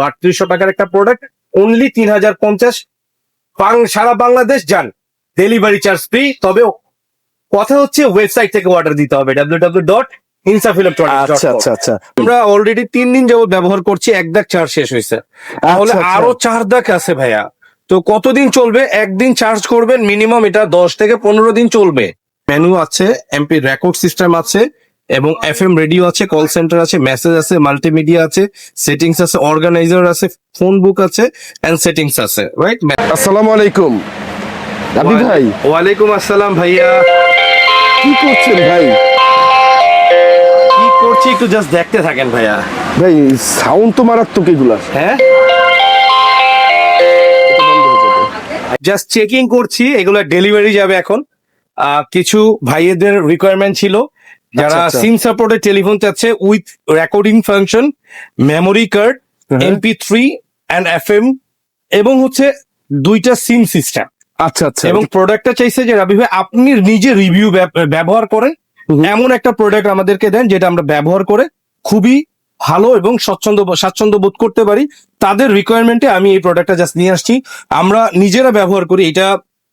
আটত্রিশশো টাকার একটা প্রোডাক্ট অনলি তিন হাজার পঞ্চাশ সারা বাংলাদেশ যান। ডেলিভারি চার্জ ফ্রি তবে কথা হচ্ছে ওয়েবসাইট থেকে অর্ডার দিতে হবে ডাব্লিউ ডাব্লিউ ডট আচ্ছা আচ্ছা আচ্ছা। আমরা অলরেডি তিন দিন যাবত ব্যবহার করছি এক দাগ চার্জ শেষ হয়েছে। তাহলে আচ্ছা, আচ্ছা। আরও চার দাগ আছে ভাইয়া। তো কতদিন চলবে? একদিন চার্জ করবেন মিনিমাম এটা দশ থেকে পনেরো দিন চলবে। মেনু আছে এমপি রেকর্ড সিস্টেম আছে। এবং এফ এম রেডিও আছে কল সেন্টার আছে মেসেজ আছে মাল্টিমিডিয়া আছে সেটিংস আছে অর্গানাইজার আছে ফোন বুক আছে এন্ড সেটিংস আছে রাইট আসসালামু আলাইকুম। রাবি ভাই। ওয়ালাইকুম আসসালাম ভাইয়া। কি করছেন ভাই? কি করছি একটু জাস্ট দেখতে থাকেন ভাইয়া। ভাই সাউন্ড তো মারাত্মক এগুলা। হ্যাঁ? জাস্ট চেকিং করছি এগুলো ডেলিভারি যাবে এখন। কিছু ভাইয়েদের রিকোয়ারমেন্ট ছিল। যারা। সিম সাপোর্টের টেলিফোন চাচ্ছে with recording function memory card. MP three and FM M এবং হচ্ছে দুইটা সিম সিস্টেম আচ্ছা আচ্ছা। এবং প্রোডাক্টটা চাইছে যে রাবি ভাই আপনি নিজে রিভিউ ব্যবহার করেন। এমন একটা প্রোডাক্ট আমাদেরকে দেন যেটা আমরা ব্যবহার করে খুবই ভালো এবং স্বচ্ছন্দ স্বাচ্ছন্দ্য বোধ করতে পারি। তাদের রিকোয়ারমেন্টে আমি এই প্রোডাক্টটা জাস্ট নিয়ে আসছি। আমরা নিজেরা ব্যবহার করি। এটা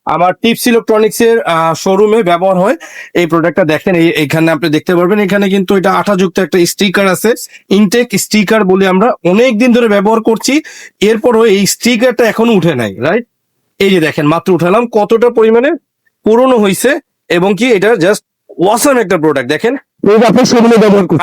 আমার টিপস ইলেকট্রনিক্স এর শোরুমে ব্যবহার হয়। এই প্রোডাক্টটা দেখেন এই- এখানে আপনি দেখতে পারবেন এখানে কিন্তু এটা আঠাযুক্ত একটা স্টিকার আছে। ইনটেক স্টিকার বলে আমরা অনেক দিন ধরে ব্যবহার করছি। এরপরও এই স্টিকারটা এখনও উঠে নাই রাইট এই যে দেখেন মাত্র উঠালাম কতটা পরিমাণে পুরনো হয়েছে এবং কি এটা জাস্ট ওয়াসাম একটা প্রোডাক্ট দেখেন।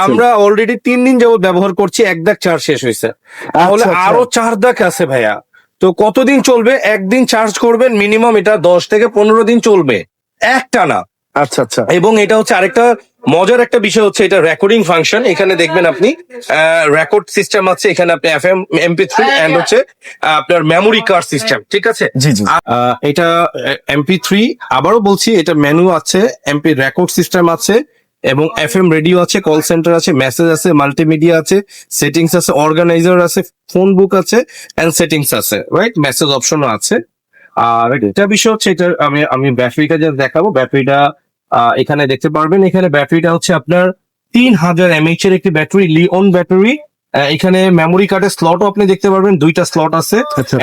আমরা অলরেডি তিন দিন যাবত ব্যবহার করছি এক দাগ চার্জ শেষ হয়েছে তাহলে আচ্ছা, আচ্ছা। আরও চার দাগ আছে ভাইয়া। তো কতদিন চলবে? একদিন চার্জ করবেন মিনিমাম এটা দশ থেকে পনেরো দিন চলবে। একটা না আচ্ছা আচ্ছা। এবং এটা হচ্ছে আরেকটা মজার একটা বিষয় হচ্ছে এটা রেকর্ডিং ফাংশন এখানে দেখবেন আপনি রেকর্ড সিস্টেম আছে এখানে আপনি F M M P three and হচ্ছে আহ, আপনার মেমোরি কার্ড সিস্টেম ঠিক আছে? জি জি। আহ, এটা এমপি থ্রি আবারও বলছি এটা মেনু আছে এমপি রেকর্ড সিস্টেম আছে এবং এফ এম রেডিও আছে কল সেন্টার আছে মেসেজ আছে মাল্টিমিডিয়া আছে সেটিংস আছে অর্গানাইজার আছে ফোন বুক আছে এন্ড সেটিংস আছে রাইট মেসেজ অপশনও আছে। আর এটা বিষয় হচ্ছে এটা আমি আমি ব্যাটারিটা যা দেখাবো। ব্যাটারিটা আহ, এখানে দেখতে পারবেন এখানে ব্যাটারিটা হচ্ছে আপনার তিন হাজার এমএইচ এর একটি ব্যাটারি লিওন ব্যাটারি এখানে মেমোরি কার্ডের স্লটও আপনি দেখতে পারবেন দুইটা স্লট আছে। আচ্ছা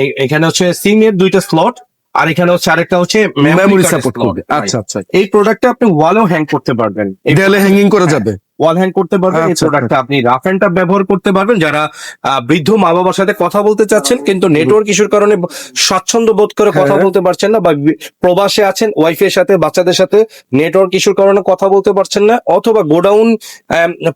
এই- এখানে হচ্ছে সিম এর দুইটা স্লট আর এখানে হচ্ছে আরেকটা হচ্ছে মেমোরি সাপোর্ট করবে। আচ্ছা আচ্ছা এই প্রোডাক্টটা আপনি ওয়ালেও হ্যাং করতে পারবেন। দেয়ালে হ্যাঙ্গিং করা যাবে। ওয়াল হ্যাং করতে পারবেন এই আচ্ছা, প্রোডাক্টটা আপনি রাফ এন্ড টাফ ব্যবহার করতে পারবেন যারা বৃদ্ধ মা বাবার সাথে কথা বলতে চাচ্ছেন কিন্তু নেটওয়ার্ক ইস্যুর কারণে স্বাচ্ছন্দ্য বোধ করে কথা হ্যাঁ। বলতে পারছেন না বা প্রবাসে আছেন ওয়াইফের সাথে বাচ্চাদের সাথে নেটওয়ার্ক ইস্যুর কারণে কথা বলতে পারছেন না অথবা গোডাউন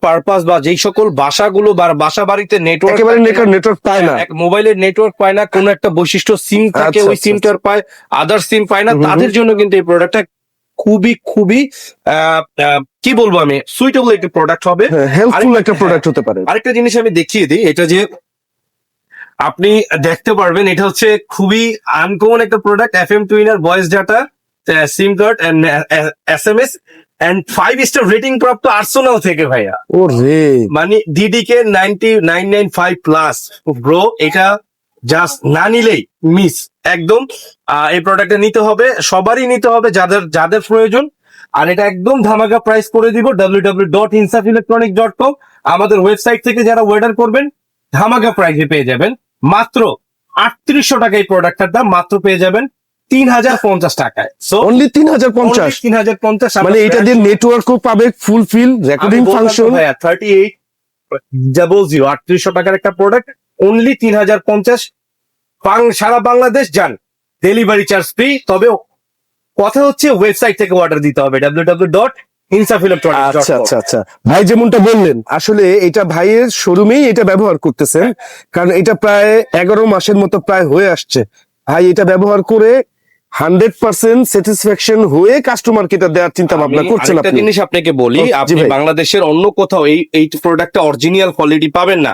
পারপাস বা যেই সকল বাসাগুলো বা বাসা বাড়িতে নেটওয়ার্ক একেবারে নেটওয়ার্ক পায় না এক মোবাইলের নেটওয়ার্ক পায় না কোন একটা বৈশিষ্ট্য সিম থাকে আচ্ছা, ওই আচ্ছা, সিমটার পায় আদার সিম পায় না। তাদের জন্য কিন্তু এই প্রোডাক্টটা খুবই খুবই কি বলব আমি? সুইটেবল একটা প্রোডাক্ট হবে। হেল্পফুল আরেকটা- একটা প্রোডাক্ট হতে পারে। আরেকটা জিনিস আমি দেখিয়ে দিই এটা যে আপনি দেখতে পারবেন এটা হচ্ছে খুবই আনকমন একটা product F M tuner voice data SIM card S M S and five star rating প্রাপ্ত আর্সোনাল থেকে ভাইয়া। ও রে মানে ডিডিকে ninety nine nine five plus bro এটা জাস্ট না নিলেই মিস একদম এই প্রোডাক্টটা নিতে হবে সবারই নিতে হবে যাদের যাদের প্রয়োজন। আর এটা একদম ধামাকা প্রাইস করে দিব W W dot Insaf electronic dot com আমাদের ওয়েবসাইট থেকে যারা অর্ডার করবেন ধামাকা প্রাইসে পেয়ে যাবেন। মাত্র আটত্রিশশো টাকা এই প্রোডাক্টটার দাম মাত্র পেয়ে যাবেন তিন হাজার পঞ্চাশ টাকায়। সো অনলি তিন হাজার পঞ্চাশ তিন হাজার পঞ্চাশ মানে এটা দিয়ে নেটওয়ার্কও পাবে fulfil recording function thirty eight double zero আটত্রিশশো টাকার একটা প্রোডাক্ট অনলি তিন হাজার পঞ্চাশ সারা বাংলাদেশ যান ডেলিভারি চার্জ ফ্রি তবে কথা হচ্ছে ওয়েবসাইট থেকে অর্ডার দিতে হবে ডাব্লিউ ডাব্লিউ ডট আচ্ছা আচ্ছা আচ্ছা। ভাই যেমনটা বললেন আসলে এটা ভাইয়ের শোরুমেই এটা ব্যবহার করতেছেন কারণ এটা প্রায় এগারো মাসের মতো প্রায় হয়ে আসছে। ভাই এটা ব্যবহার করে হান্ড্রেড পার্সেন্ট স্যাটিসফ্যাকশন হয়ে কাস্টমারকে এটা দেওয়ার চিন্তা ভাবনা করছেন একটা জিনিস আপনাকে বলি আপনি বাংলাদেশের অন্য কোথাও এই এই প্রোডাক্টটা অরিজিনাল কোয়ালিটি পাবেন না।